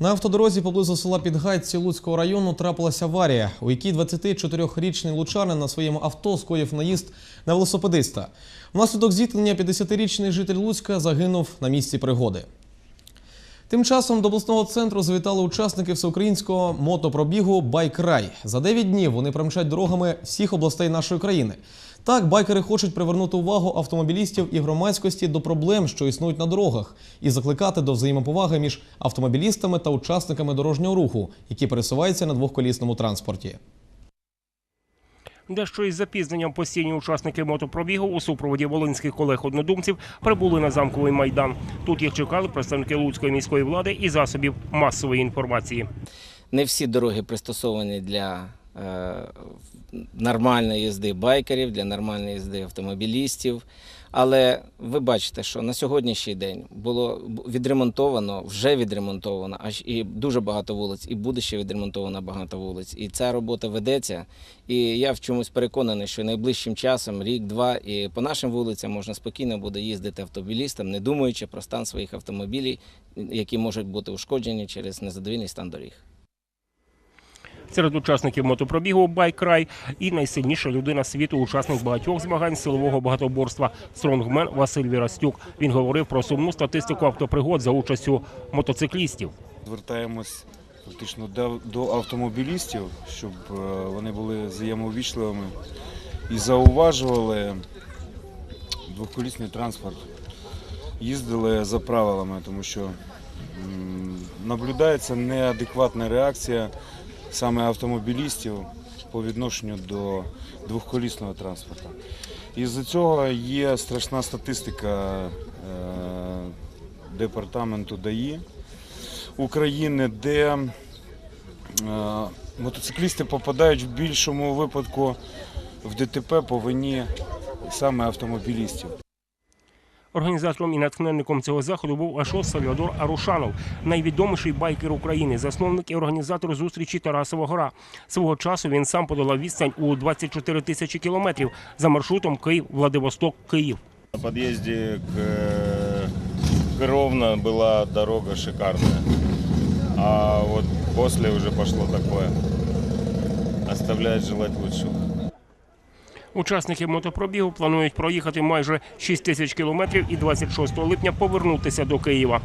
На автодорозі поблизу села Підгайці Луцького району трапилася аварія, у якій 24-річний лучанин на своєму авто скоїв наїзд на велосипедиста. Внаслідок зіткнення 50-річний житель Луцька загинув на місці пригоди. Тим часом до обласного центру завітали учасники всеукраїнського мотопробігу Байкрай. За 9 днів вони промчать дорогами всіх областей нашої країни. Так, байкери хочуть привернути увагу автомобілістів і громадськості до проблем, що існують на дорогах, і закликати до взаємоповаги між автомобілістами та учасниками дорожнього руху, які пересуваються на двохколісному транспорті. Дещо із запізненням постійні учасники мотопробігу у супроводі волинських колег-однодумців прибули на замковий майдан. Тут їх чекали представники Луцької міської влади і засобів масової інформації. Не всі дороги пристосовані для е, нормальної їзди байкерів, для нормальної їзди автомобілістів. Але ви бачите, що на сьогоднішній день було відремонтовано, вже відремонтовано, аж і дуже багато вулиць, і буде ще відремонтовано багато вулиць. І ця робота ведеться. І я в чомусь переконаний, що найближчим часом, рік-два, і по нашим вулицям можна спокійно буде їздити автомобілістам, не думаючи про стан своїх автомобілів, які можуть бути ушкоджені через незадовільний стан доріг. Серед учасників мотопробігу Байкрай і найсильніша людина світу, учасник багатьох змагань силового багатоборства стронгмен Василь Вірастюк. Він говорив про сумну статистику автопригод за участю мотоциклістів. Звертаємось фактично до, автомобілістів, щоб е, вони були взаємовічливими і зауважували двохколісний транспорт. Їздили за правилами, тому що наблюдається неадекватна реакція саме автомобілістів по відношенню до двохколісного транспорту. І з цього є страшна статистика е, департаменту ДАІ. України, де е, мотоциклісти попадають в більшому випадку в ДТП по вині саме автомобілістів. Організатором і натхненником цього заходу був Ашот Сальвадор Арушанов, найвідоміший байкер України, засновник і організатор зустрічі Тарасова гора. Свого часу він сам подолав відстань у 24 тисячі кілометрів за маршрутом Київ-Владивосток-Київ. На подъезде к, э, к Ровно была дорога шикарная. А вот после уже пошло такое. Оставляет желать лучшего. Учасники мотопробігу планують проїхати майже 6 тисяч кілометрів і 26 липня повернутися до Києва.